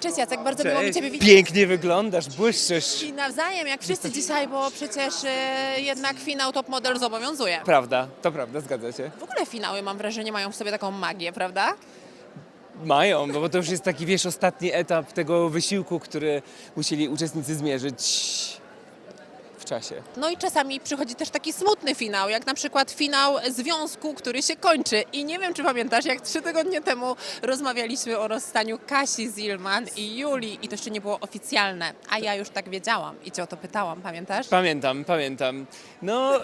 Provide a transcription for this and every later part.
Cześć Jacek, bardzo miło mi Ciebie widzieć. Pięknie wyglądasz, błyszczysz. I nawzajem, jak wszyscy dzisiaj, bo przecież e, jednak finał Top Model zobowiązuje. Prawda, to prawda, zgadza się. W ogóle finały, mam wrażenie, mają w sobie taką magię, prawda? Mają, no bo to już jest taki, wiesz, ostatni etap tego wysiłku, który musieli uczestnicy zmierzyć w czasie. No i czasami przychodzi też taki smutny finał, jak na przykład finał związku, który się kończy. I nie wiem, czy pamiętasz, jak trzy tygodnie temu rozmawialiśmy o rozstaniu Kasi Zilman i Julii i to jeszcze nie było oficjalne, a ja już tak wiedziałam i Cię o to pytałam, pamiętasz? Pamiętam, pamiętam. No,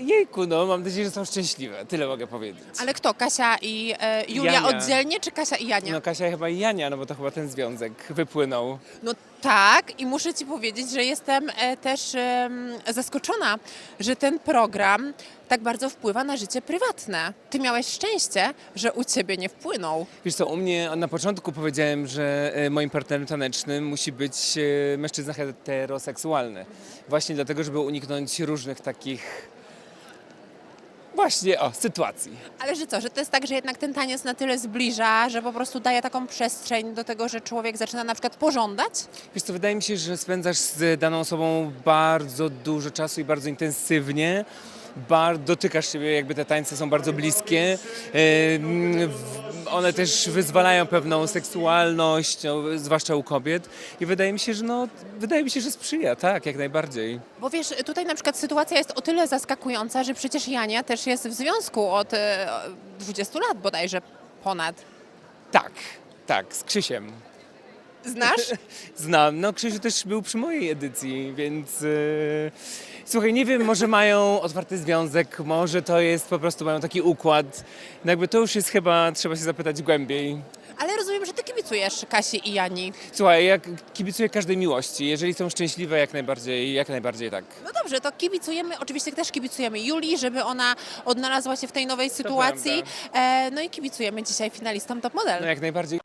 jejku, no, mam nadzieję, że są szczęśliwe, tyle mogę powiedzieć. Ale kto, Kasia i e, Julia Jania. oddzielnie, czy Kasia i Jania? No Kasia chyba i Jania, no bo to chyba ten związek wypłynął. No tak, i muszę Ci powiedzieć, że jestem e, też em, zaskoczona, że ten program tak bardzo wpływa na życie prywatne. Ty miałeś szczęście, że u Ciebie nie wpłynął. Wiesz co, u mnie na początku powiedziałem, że e, moim partnerem tanecznym musi być e, mężczyzna heteroseksualny. Właśnie dlatego, żeby uniknąć różnych takich właśnie, o, sytuacji. Ale że co, że to jest tak, że jednak ten taniec na tyle zbliża, że po prostu daje taką przestrzeń do tego, że człowiek zaczyna na przykład pożądać? Wiesz co, wydaje mi się, że spędzasz z daną osobą bardzo dużo czasu i bardzo intensywnie. Bar, dotykasz siebie, jakby te tańce są bardzo bliskie. W- One też wyzwalają pewną seksualność, no, zwłaszcza u kobiet. I wydaje mi się, że no, wydaje mi się, że sprzyja, tak, jak najbardziej. Bo wiesz, tutaj na przykład sytuacja jest o tyle zaskakująca, że przecież Jania też jest w związku od e, 20 lat bodajże ponad. Tak, tak, z Krzysiem. Znasz? Znam. No Krzysiu też był przy mojej edycji, więc yy, słuchaj, nie wiem, może mają otwarty związek, może to jest po prostu mają taki układ. No jakby to już jest chyba, trzeba się zapytać głębiej. Ale rozumiem, że ty kibicujesz Kasi i Jani. Słuchaj, jak kibicuję każdej miłości, jeżeli są szczęśliwe, jak najbardziej, jak najbardziej tak. No dobrze, to kibicujemy, oczywiście też kibicujemy Julii, żeby ona odnalazła się w tej nowej sytuacji. E, no i kibicujemy dzisiaj finalistom Top Model. No jak najbardziej.